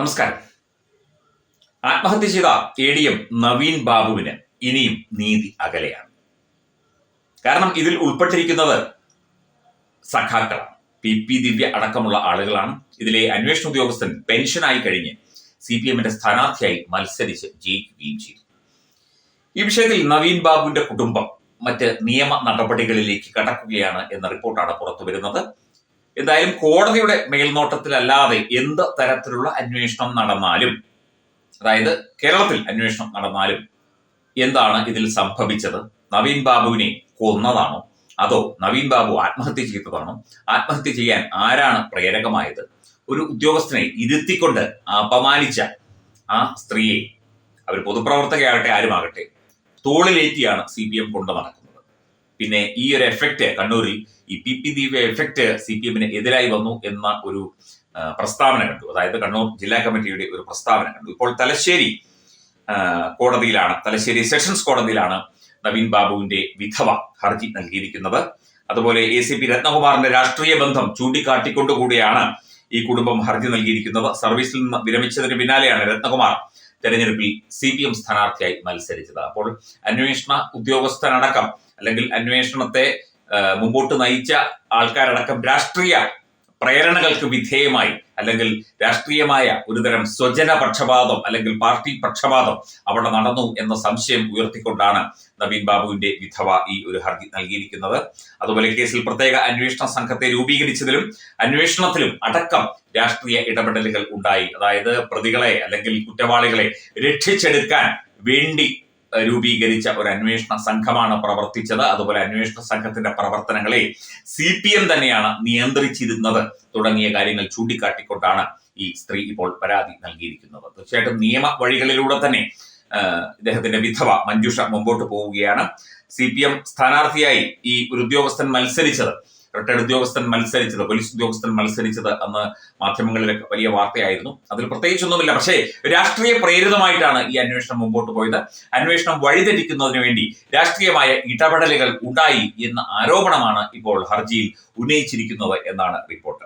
നമസ്കാരം. ആത്മഹത്യ ചെയ്ത എ ഡി എം നവീൻ ബാബുവിന് ഇനിയും നീതി അകലെയാണ്. കാരണം ഇതിൽ ഉൾപ്പെട്ടിരിക്കുന്നത് സഖാക്കളാണ്. പി പി ദിവ്യ അടക്കമുള്ള ആളുകളാണ്. ഇതിലെ അന്വേഷണ ഉദ്യോഗസ്ഥൻ പെൻഷനായി കഴിഞ്ഞ് സി പി എമ്മിന്റെ സ്ഥാനാർത്ഥിയായി മത്സരിച്ച് ജയിക്കുകയും ചെയ്തു. ഈ വിഷയത്തിൽ നവീൻ ബാബുവിന്റെ കുടുംബം മറ്റ് നിയമ നടപടികളിലേക്ക് കടക്കുകയാണ് എന്ന റിപ്പോർട്ടാണ് പുറത്തു വരുന്നത് എന്തായാലും കോടതിയുടെ മേൽനോട്ടത്തിലല്ലാതെ എന്ത് തരത്തിലുള്ള അന്വേഷണം നടന്നാലും അതായത് കേരളത്തിൽ അന്വേഷണം നടന്നാലും എന്താണ് ഇതിൽ സംഭവിച്ചത്? നവീൻ ബാബുവിനെ കൊന്നതാണോ? അതോ നവീൻ ബാബു ആത്മഹത്യ ചെയ്തതാണോ? ആത്മഹത്യ ചെയ്യാൻ ആരാണ് പ്രേരകമായത്? ഒരു ഉദ്യോഗസ്ഥനെ ഇരുത്തിക്കൊണ്ട് അപമാനിച്ച ആ സ്ത്രീയെ അവർ പൊതുപ്രവർത്തകയാകട്ടെ ആരുമാകട്ടെ തോളിലേറ്റിയാണ് സി പി എം കൊണ്ടു നടക്കുന്നത്. പിന്നെ ഈ ഒരു എഫക്റ്റ് കണ്ണൂരിൽ ഈ P P Deepa effect C P എമ്മിന് എതിരായി വന്നു എന്ന ഒരു പ്രസ്താവന കണ്ടു. അതായത് കണ്ണൂർ ജില്ലാ കമ്മിറ്റിയുടെ ഒരു പ്രസ്താവന കണ്ടു. ഇപ്പോൾ തലശ്ശേരി കോടതിയിലാണ് തലശ്ശേരി സെഷൻസ് കോടതിയിലാണ് നവീൻ ബാബുവിന്റെ വിധവ ഹർജി നൽകിയിരിക്കുന്നത്. അതുപോലെ എ സി പി രത്നകുമാറിന്റെ രാഷ്ട്രീയ ബന്ധം ചൂണ്ടിക്കാട്ടിക്കൊണ്ടുകൂടിയാണ് ഈ കുടുംബം ഹർജി നൽകിയിരിക്കുന്നത്. സർവീസിൽ നിന്ന് വിരമിച്ചതിന് പിന്നാലെയാണ് രത്നകുമാർ തെരഞ്ഞെടുപ്പിൽ സി പി എം സ്ഥാനാർത്ഥിയായി മത്സരിച്ചത്. അപ്പോൾ അന്വേഷണ ഉദ്യോഗസ്ഥനടക്കം അല്ലെങ്കിൽ അന്വേഷണത്തെ മുമ്പോട്ട് നയിച്ച ആൾക്കാരടക്കം രാഷ്ട്രീയ പ്രേരണകൾക്ക് വിധേയമായി അല്ലെങ്കിൽ രാഷ്ട്രീയമായ ഒരുതരം സ്വജന പക്ഷപാതം അല്ലെങ്കിൽ പാർട്ടി പക്ഷപാതം അവിടെ നടന്നു എന്ന സംശയം ഉയർത്തിക്കൊണ്ടാണ് നവീൻ ബാബുവിന്റെ വിധവ ഈ ഒരു ഹർജി നൽകിയിരിക്കുന്നത്. അതുപോലെ കേസിൽ പ്രത്യേക അന്വേഷണ സംഘത്തെ രൂപീകരിച്ചതിലും അന്വേഷണത്തിലും അടക്കം രാഷ്ട്രീയ ഇടപെടലുകൾ ഉണ്ടായി. അതായത് പ്രതികളെ അല്ലെങ്കിൽ കുറ്റവാളികളെ രക്ഷിച്ചെടുക്കാൻ വേണ്ടി രൂപീകരിച്ച ഒരു അന്വേഷണ സംഘമാണ് പ്രവർത്തിച്ചത്. അതുപോലെ അന്വേഷണ സംഘത്തിന്റെ പ്രവർത്തനങ്ങളെ സി പി എം തന്നെയാണ് നിയന്ത്രിച്ചിരുന്നത് തുടങ്ങിയ കാര്യങ്ങൾ ചൂണ്ടിക്കാട്ടിക്കൊണ്ടാണ് ഈ സ്ത്രീ ഇപ്പോൾ പരാതി നൽകിയിരിക്കുന്നത്. തീർച്ചയായിട്ടും നിയമ വഴികളിലൂടെ തന്നെ ഇദ്ദേഹത്തിന്റെ വിധവ മഞ്ജുഷ മുമ്പോട്ട് പോവുകയാണ്. സി പി എം സ്ഥാനാർത്ഥിയായി ഈ ഒരു ഉദ്യോഗസ്ഥൻ മത്സരിച്ചത് റിട്ടയർഡ് ഉദ്യോഗസ്ഥൻ മത്സരിച്ചത് പോലീസ് ഉദ്യോഗസ്ഥൻ മത്സരിച്ചത് അന്ന് മാധ്യമങ്ങളിലൊക്കെ വലിയ വാർത്തയായിരുന്നു. അതിൽ പ്രത്യേകിച്ചൊന്നുമില്ല. പക്ഷേ രാഷ്ട്രീയ പ്രേരിതമായിട്ടാണ് ഈ അന്വേഷണം മുമ്പോട്ട് പോയത്. അന്വേഷണം വഴിതെറ്റിക്കുന്നതിന് വേണ്ടി രാഷ്ട്രീയമായ ഇടപെടലുകൾ ഉണ്ടായി എന്ന ആരോപണമാണ് ഇപ്പോൾ ഹർജിയിൽ ഉന്നയിച്ചിരിക്കുന്നത് എന്നാണ് റിപ്പോർട്ട്.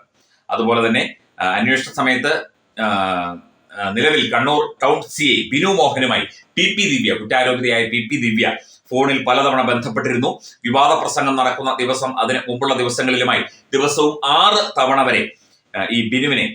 അതുപോലെ തന്നെ അന്വേഷണ സമയത്ത് നിലവിൽ Kannur town C A Binu മോഹനുമായി P P Divya കുറ്റാരോപിതയായ പി പി ദിവ്യ ഫോണിൽ പലതവണ ബന്ധപ്പെട്ടിരുന്നു. വിവാദ പ്രസംഗം നടക്കുന്ന ദിവസം അതിന് മുമ്പുള്ള ദിവസങ്ങളിലുമായി ദിവസവും ആറ് തവണ വരെ ഈ ബിനുവിനെ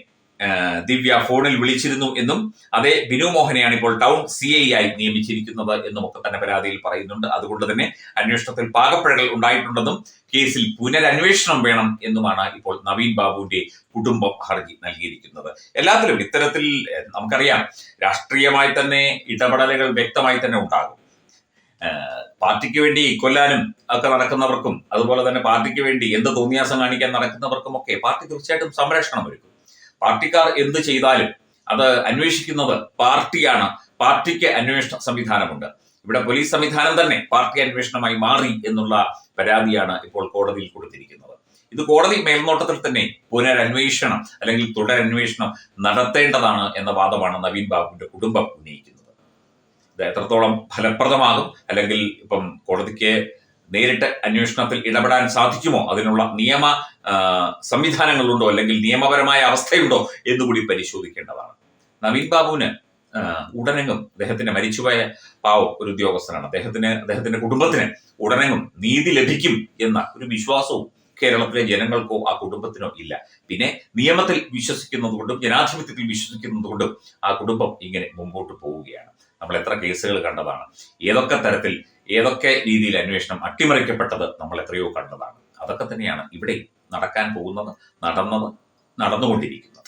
ദിവ്യ ഫോണിൽ വിളിച്ചിരുന്നു എന്നും അതേ ബിനു മോഹനെയാണ് ഇപ്പോൾ ടൗൺ സി ഐ ആയി നിയമിച്ചിരിക്കുന്നത് എന്നും ഒക്കെ തന്നെ പരാതിയിൽ പറയുന്നുണ്ട്. അതുകൊണ്ട് തന്നെ അന്വേഷണത്തിൽ പാകപ്പിഴകൾ ഉണ്ടായിട്ടുണ്ടെന്നും കേസിൽ പുനരന്വേഷണം വേണം എന്നുമാണ് ഇപ്പോൾ നവീൻ ബാബുവിന്റെ കുടുംബം ഹർജി നൽകിയിരിക്കുന്നത്. എല്ലാത്തിലും ഇത്തരത്തിൽ നമുക്കറിയാം രാഷ്ട്രീയമായി തന്നെ ഇടപെടലുകൾ വ്യക്തമായി തന്നെ ഉണ്ടാകും. പാർട്ടിക്ക് വേണ്ടി കൊല്ലാനും ഒക്കെ നടക്കുന്നവർക്കും അതുപോലെ തന്നെ പാർട്ടിക്ക് വേണ്ടി എന്ത് തോന്നിയാസം കാണിക്കാൻ നടക്കുന്നവർക്കും ഒക്കെ പാർട്ടി തീർച്ചയായിട്ടും സംരക്ഷണം ഒരുക്കും. പാർട്ടിക്കാർ എന്ത് ചെയ്താലും അത് അന്വേഷിക്കുന്നത് പാർട്ടിയാണ്. പാർട്ടിക്ക് അന്വേഷണ സംവിധാനമുണ്ട്. ഇവിടെ പോലീസ് സംവിധാനം തന്നെ പാർട്ടി അന്വേഷണമായി മാറി എന്നുള്ള പരാതിയാണ് ഇപ്പോൾ കോടതിയിൽ കൊടുത്തിരിക്കുന്നത്. ഇത് കോടതി മേൽനോട്ടത്തിൽ തന്നെ പുനരന്വേഷണം അല്ലെങ്കിൽ തുടരന്വേഷണം നടത്തേണ്ടതാണ് എന്ന വാദമാണ് നവീൻ ബാബുവിന്റെ കുടുംബം ഉന്നയിക്കുന്നത്. എത്രത്തോളം ഫലപ്രദമാകും? അല്ലെങ്കിൽ ഇപ്പം കോടതിക്ക് നേരിട്ട് അന്വേഷണത്തിൽ ഇടപെടാൻ സാധിക്കുമോ? അതിനുള്ള നിയമ സംവിധാനങ്ങളുണ്ടോ? അല്ലെങ്കിൽ നിയമപരമായ അവസ്ഥയുണ്ടോ എന്നുകൂടി പരിശോധിക്കേണ്ടതാണ്. നവീൻ ബാബുവിന് ഉടനെങ്ങും അദ്ദേഹത്തിന്റെ മരിച്ചുപോയ പാവം ഒരു ഉദ്യോഗസ്ഥനാണ്. അദ്ദേഹത്തിന് അദ്ദേഹത്തിന്റെ കുടുംബത്തിന് ഉടനെങ്ങും നീതി ലഭിക്കും എന്ന ഒരു വിശ്വാസവും കേരളത്തിലെ ജനങ്ങൾക്കോ ആ കുടുംബത്തിനോ ഇല്ല. പിന്നെ നിയമത്തിൽ വിശ്വസിക്കുന്നതുകൊണ്ടും ജനാധിപത്യത്തിൽ വിശ്വസിക്കുന്നതുകൊണ്ടും ആ കുടുംബം ഇങ്ങനെ മുമ്പോട്ട് പോവുകയാണ്. നമ്മൾ എത്ര കേസുകൾ കണ്ടതാണ്. ഏതൊക്കെ തരത്തിൽ ഏതൊക്കെ രീതിയിൽ അന്വേഷണം അട്ടിമറിക്കപ്പെട്ടത് നമ്മൾ എത്രയോ കണ്ടതാണ്. അതൊക്കെ തന്നെയാണ് ഇവിടെ നടക്കാൻ പോകുന്നത് നടന്നത് നടന്നുകൊണ്ടിരിക്കുന്നത്.